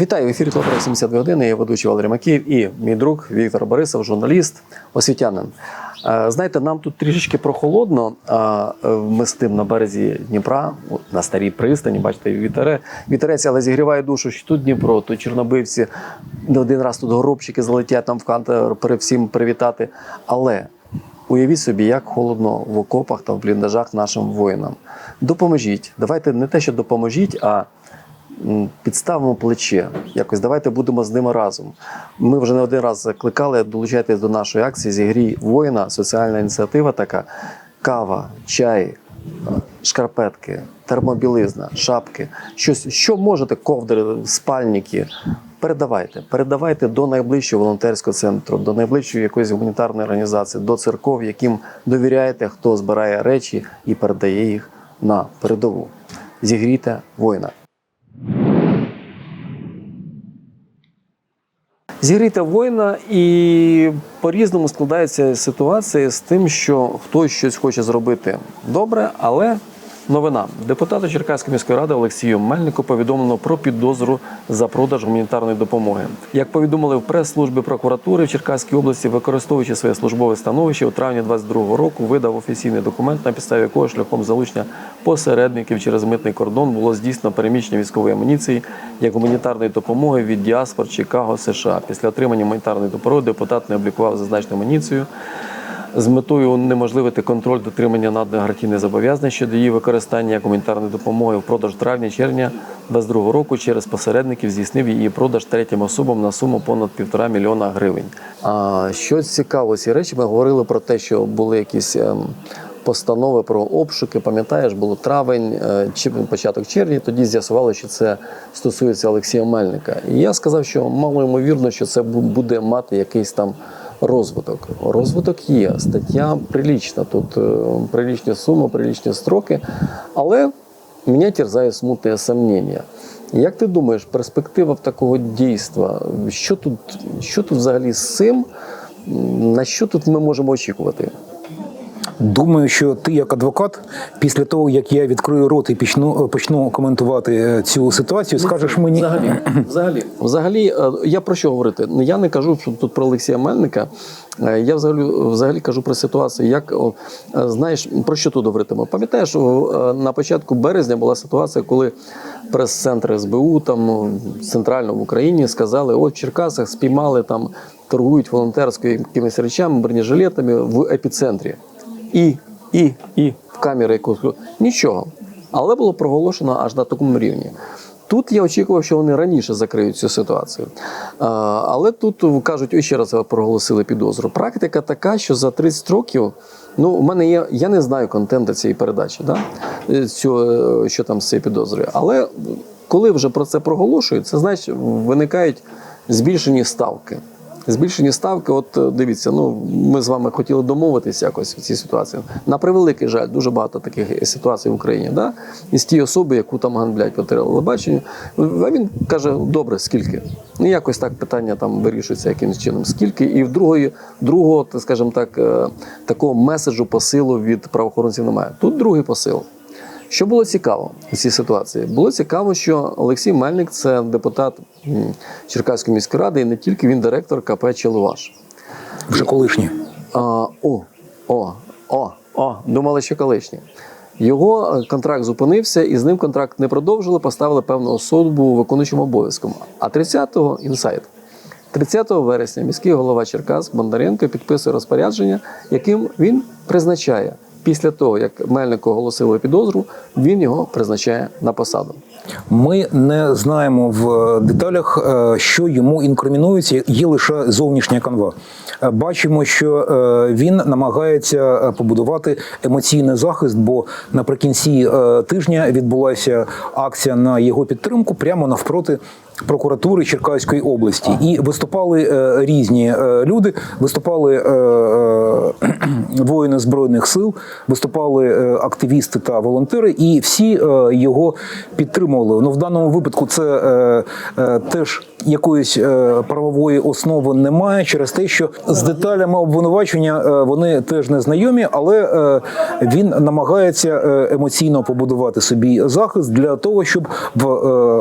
Вітаю в ефірі Клопера 72 години. Я ведучий Валерій Макіїв і мій друг Віктор Борисов, журналіст, освітянин. Е, Знаєте, нам тут трішечки прохолодно. е, Ми сидимо на березі Дніпра, на старій пристані, бачите, вітере, вітерець, але зігріває душу, що тут Дніпро, тут чорнобивці. Не один раз тут горобчики залетять там в кантер всім привітати. Але Уявіть собі, як холодно в окопах та в бліндажах нашим воїнам. Допоможіть. Давайте не те, що допоможіть, а підставимо плече. Якось давайте будемо з ними разом. Ми вже не один раз закликали долучайтесь до нашої акції зігрій воїна, соціальна ініціатива така: кава, чай, е, шкарпетки, термобілизна, шапки, щось, що можете, ковдри, спальники. Передавайте, передавайте до найближчого волонтерського центру, до найближчої якоїсь гуманітарної організації, до церков, яким довіряєте, хто збирає речі і передає їх на передову. Зігрійте воїна. Зігрійте війна і по-різному складається ситуація з тим, що хтось щось хоче зробити добре, але новина. Депутату Черкаської міської ради Олексію Мельнику повідомлено про підозру за продаж гуманітарної допомоги. Як повідомили в прес-службі прокуратури в Черкаській області, використовуючи своє службове становище, у травні 22 року видав офіційний документ, на підставі якого шляхом залучення посередників через митний кордон було здійснено переміщення військової амуніції як гуманітарної допомоги від діаспор Чикаго, США. Після отримання гуманітарної допомоги депутат не облікував зазначену амуніцію з метою унеможливити контроль дотримання наданих гарантійних зобов'язань щодо її використання гуманітарної допомоги впродовж травня-червня 2022 року через посередників здійснив її продаж третім особам на суму понад півтора мільйона гривень. А що цікаво, ці речі ми говорили про те, що були якісь. ем, Постанови про обшуки, пам'ятаєш, було травень е, чи початок червня. Тоді з'ясували, що це стосується Олексія Мельника. І я сказав, що мало ймовірно, що це буде мати якийсь там розвиток. Розвиток є. Стаття прилічна. Тут прилічна сума, прилічні строки, але мене терзає смутне сомнення. Як ти думаєш, перспектива такого дійства? Що тут, що тут взагалі з цим? На що тут ми можемо очікувати? Думаю, що ти як адвокат, після того як я відкрию рот і почну почну коментувати е, цю ситуацію, скажеш мені Взагалі, взагалі, взагалі, е, я про що говорити? Ну, Я не кажу тут про Олексія Мельника. Е, Я взагалі, взагалі кажу про ситуацію, як е, знаєш, про що тут говоритимо? Пам'ятаєш, о, е, на початку березня була ситуація, коли прес-центр СБУ там ну, центрально в Україні сказали: от в Черкасах спіймали там, торгують волонтерськими якимись речами, бронежилетами в епіцентрі. І, і, і в камері якусь нічого. Але було проголошено аж на такому рівні. Тут я очікував, що вони раніше закриють цю ситуацію. Але тут кажуть, ще раз проголосили підозру. Практика така, що за 30 років, ну, у мене є, я не знаю контенту цієї передачі, да? е, цього, е, що там з цією підозрою. Але коли вже про це проголошують, це значить виникають збільшені ставки. Збільшені ставки, от е, дивіться, ну ми з вами хотіли домовитися якось в цій ситуації. На превеликий жаль, дуже багато таких ситуацій в Україні. Да? І з тієї особи, яку там ганблять по телебаченню. А він каже: добре, скільки? Ну якось так питання там вирішується якимось чином. Скільки? І в другої, другого, скажімо так, е, такого меседжу посилу від правоохоронців немає. Тут другий посил. Що було цікаво у цій ситуації? Було цікаво, що Олексій Мельник це депутат Черкаської міської ради, і не тільки він директор КП Челуваш. вже колишні. А, о, о, о, о, думали, що колишній. Його е, контракт зупинився, і з ним контракт не продовжили, поставили певну особу виконуючим обов'язком. А 30-го інсайт. 30 вересня міський голова Черкас Бондаренко підписує розпорядження, яким він призначає. Після того, як Мельнику оголосили підозру, він його призначає на посаду. Ми не знаємо в деталях, е, що йому інкримінується. Є лише зовнішня канва. Е, Бачимо, що е, він намагається е, побудувати емоційний захист, бо наприкінці е, тижня відбулася акція на його підтримку прямо навпроти. Прокуратури Черкаської області і виступали е, різні е, люди. Виступали е, е, воїни збройних сил, виступали е, активісти та волонтери, і всі е, його підтримували. Ну в даному випадку це е, е, теж якоїсь е, правової основи немає через те, що з деталями обвинувачення е, вони теж не знайомі, але е, він намагається е, емоційно побудувати собі захист для того, щоб в е,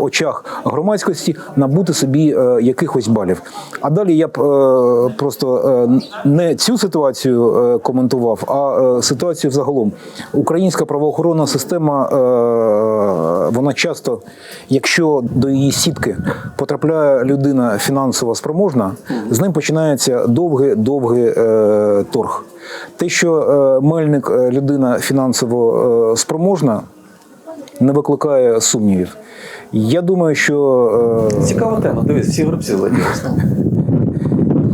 очах громадськості можливості набути собі е, якихось балів. А далі я б е, просто е, не цю ситуацію коментував, а ситуацію взагалом. Українська правоохоронна система вона часто, якщо до її сітки потрапляє людина фінансово спроможна, з ним починається довгий довгий е, торг. Те, що мельник людина фінансово спроможна, не викликає сумнівів. Я думаю, що е, Цікава тема. Дивись, всі гробці злетіли.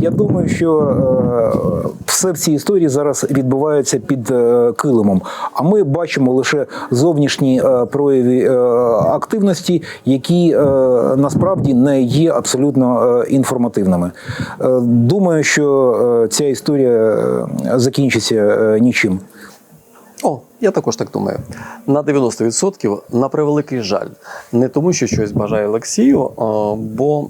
я думаю, що е, все в цій історії зараз відбувається під е, килимом. А ми бачимо лише зовнішні е, прояви е, активності, які е, насправді не є абсолютно е, інформативними. Е, думаю, що е, ця історія е, закінчиться е, нічим. Я також так думаю. На 90% на превеликий жаль. Не тому, що щось бажає Олексію, бо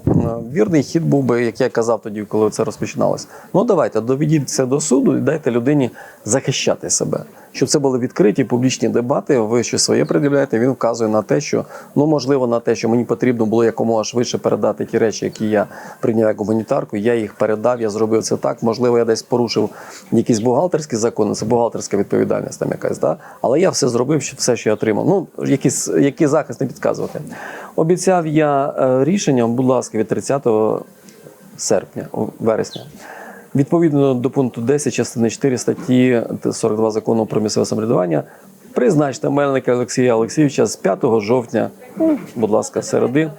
вірний хід був би, як я казав тоді, коли це розпочиналось. Ну давайте доведіть до суду і дайте людині захищати себе. Щоб це були відкриті публічні дебати. Ви щось своє пред'являєте. Він вказує на те, що ну можливо на те, що мені потрібно було якомога швидше передати ті речі, які я прийняв як гуманітарку. Я їх передав, я зробив це так. Можливо, я десь порушив якісь бухгалтерські закони, це бухгалтерська відповідальність там якась, да? але я все зробив, все, що я отримав. Ну, якісь, які захист не підказувати. Обіцяв я е, рішення, будь ласка, від 30 серпня, вересня. Відповідно до пункту 10 частини 4 статті 42 закону про місцеве самоврядування, призначте Мельника Олексія Олексійовича з 5 жовтня, ну, будь ласка, середи,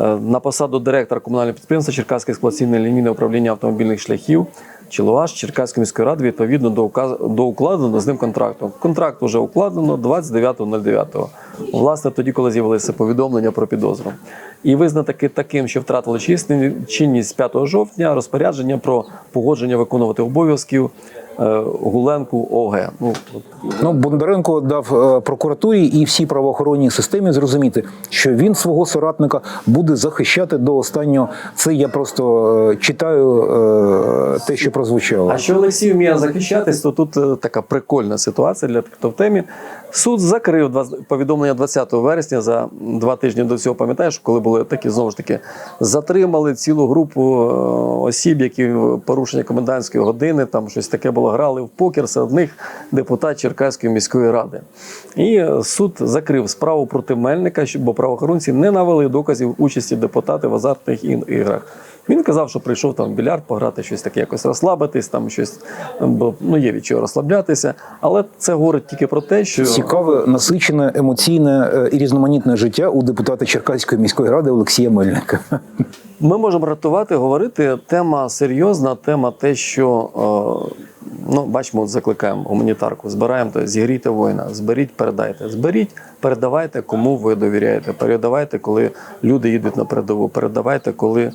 е, на посаду директора комунального підприємства Черкаське експлуатаційне лінійне управління автомобільних шляхів Чиловаш Черкаської міської ради відповідно до, до укладеного з ним контракту. Контракт вже укладено 29.09. Власне, тоді, коли з'явилися повідомлення про підозру. І визнати таким, що втратили чинність 5 жовтня розпорядження про погодження виконувати обов'язків Гуленку ОГ. Ну, Ну, Бондаренко дав е, прокуратурі і всій правоохоронній системі зрозуміти, що він свого соратника буде захищати до останнього. Це я просто е, читаю е, те, що прозвучало. А що Олексій вміє захищатись, то тут е, така прикольна ситуація для тих, хто в темі. Суд закрив повідомлення 20 вересня за два тижні до цього. Пам'ятаєш, коли були такі знову ж таки затримали цілу групу е, осіб, які порушення комендантської години, там щось таке було, грали в покер. Серед них депутат Черкаської міської ради. І суд закрив справу проти Мельника, бо правоохоронці не навели доказів участі депутата в азартних іграх. Він казав, що прийшов там в більярд пограти, щось таке, якось розслабитись, там щось бо ну є від чого розслаблятися. Але це говорить тільки про те, що Цікаве, насичене, емоційне е, і різноманітне життя у депутата Черкаської міської ради Олексія Мельника. ми можемо рятувати, говорити. Тема серйозна, тема те, що е, ну бачимо, закликаємо гуманітарку. Збираємо то зігрійте воїна, зберіть, передайте. Зберіть, передавайте, кому ви довіряєте. Передавайте, коли люди їдуть на передову. Передавайте, коли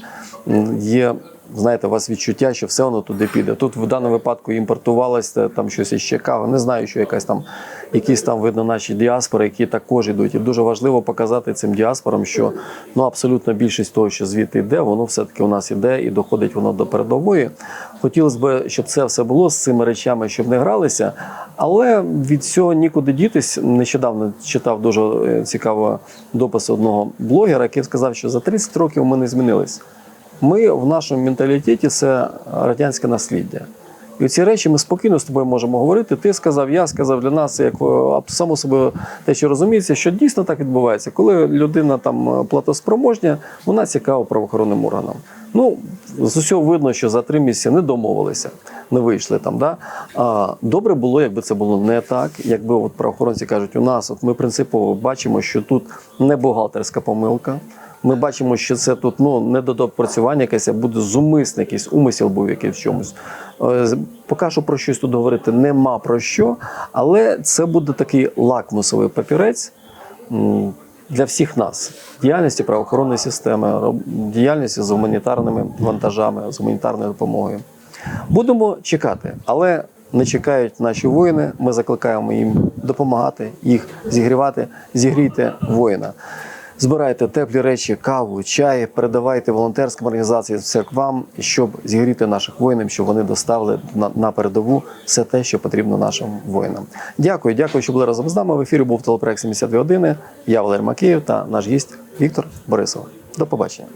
є. Знаєте, у вас відчуття, що все воно туди піде. Тут в даному випадку імпортувалося там щось із Чикаго. Не знаю, що якась там якісь там видно наші діаспори, які також йдуть. І дуже важливо показати цим діаспорам, що ну абсолютно більшість того, що звідти йде, воно все-таки у нас іде і доходить воно до передової. Хотілося б, щоб це все було з цими речами, щоб не гралися. Але від цього нікуди дітись. Нещодавно читав дуже е, цікавий допис одного блогера, який сказав, що за 30 років ми не змінились. Ми в нашому менталітеті це радянське насліддя. І ці речі ми спокійно з тобою можемо говорити. Ти сказав, я сказав для нас, як е, само собою те, що розуміється, що дійсно так відбувається. Коли людина там е, платоспроможня, вона цікава правоохоронним органам. Ну, з усього видно, що за три місяці не домовилися, не вийшли там. Да? А, добре було, якби це було не так. Якби от правоохоронці кажуть, у нас от ми принципово бачимо, що тут не бухгалтерська помилка. Ми бачимо, що це тут ну не додопрацювання якесь, а буде зумисне якийсь умисел був якийсь в чомусь. Е, Поки що про щось тут говорити нема про що, але це буде такий лакмусовий папірець для всіх нас. Діяльності правоохоронної системи, діяльності з гуманітарними вантажами, з гуманітарною допомогою. Будемо чекати, але не чекають наші воїни. Ми закликаємо їм допомагати, їх зігрівати. Зігрійте воїна. Збирайте теплі речі, каву, чай, передавайте волонтерським організаціям, церквам, щоб зігріти наших воїнів, щоб вони доставили на, на передову все те, що потрібно нашим воїнам. Дякую, дякую, що були разом з нами. В ефірі був телепроект 72 години. Я Валерій Макеєв та наш гість Віктор Борисов. До побачення.